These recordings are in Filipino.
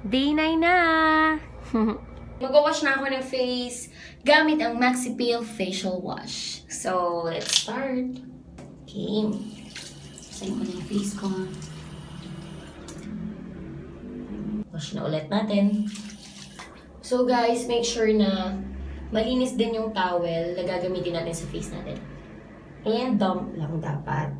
Day 9 na! Mag-wash na ako ng face gamit ang Maxi Peel Facial Wash. So, let's start. Okay. Sayin ko na yung face ko. Wash na ulit natin. So guys, make sure na malinis din yung towel na gagamitin natin sa face natin. And damp lang dapat.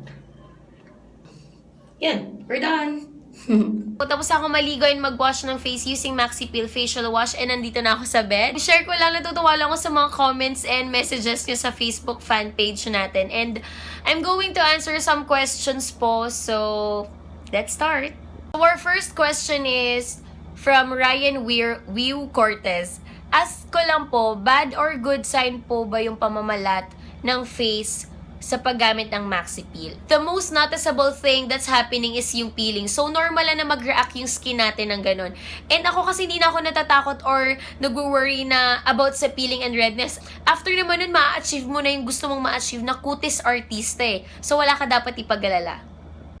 Yan, we're done. Tapos ako maligo and mag-wash ng face using Maxi Peel Facial Wash and nandito na ako sa bed. Share ko lang, natutuwa lang ako sa mga comments and messages niyo sa Facebook fan page natin. And I'm going to answer some questions po, so let's start. Our first question is from Ryan Weir, Wiu Cortez. Ask ko lang po, bad or good sign po ba yung pamamalat ng face sa paggamit ng Maxi Peel. The most noticeable thing that's happening is yung peeling. So, normal na mag-react yung skin natin ng ganun. And ako kasi hindi na ako natatakot or nag-worry na about sa peeling and redness. After naman nun, ma-achieve mo na yung gusto mong ma-achieve na kutis artista eh. So, wala ka dapat ipag-alala.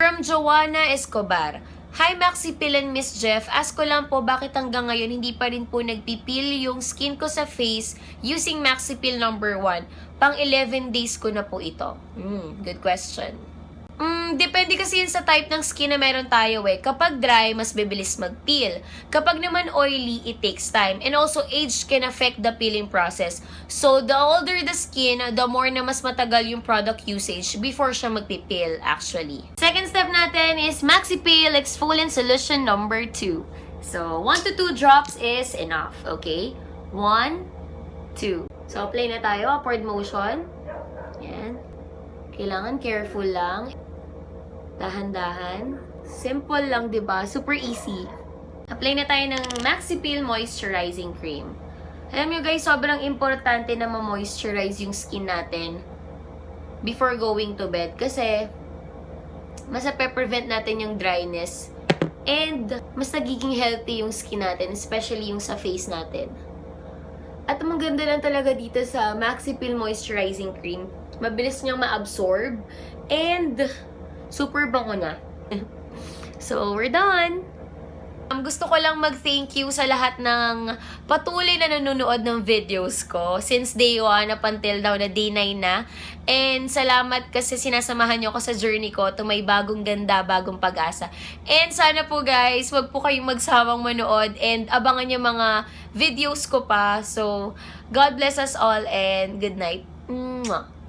From Joanna Escobar. Hi Maxi Peel and Miss Jeff. Ask ko lang po bakit hanggang ngayon hindi pa rin po nagpipil yung skin ko sa face using Maxi Peel number 1. Pang 11 days ko na po ito. Hmm, good question. Mm, depende kasi yun sa type ng skin na meron tayo eh. Kapag dry, mas bibilis mag-peel. Kapag naman oily, it takes time. And also, age can affect the peeling process. So, the older the skin, the more na mas matagal yung product usage before siya magpipil actually. Second step natin is Maxi Peel Exfoliant Solution number 2. So, 1 to 2 drops is enough, okay? 1, 2. So, apply na tayo. Upward motion. Yan. Kailangan careful lang. Dahan-dahan. Simple lang, 'di ba? Super easy. Apply na tayo ng Maxi Peel Moisturizing Cream. Alam nyo guys, sobrang importante na ma-moisturize yung skin natin before going to bed. Kasi, mas prevent natin yung dryness. And, mas nagiging healthy yung skin natin, especially yung sa face natin. At maganda lang talaga dito sa Maxi Peel Moisturizing Cream, mabilis niyang ma-absorb and super bango na. so, we're done! Um, gusto ko lang mag-thank you sa lahat ng patuloy na nanonood ng videos ko since day 1 up until daw na day 9 na. And salamat kasi sinasamahan niyo ako sa journey ko to may bagong ganda, bagong pag-asa. And sana po guys, wag po kayong magsawang manood and abangan niyo mga videos ko pa. So, God bless us all and good night. Mwah!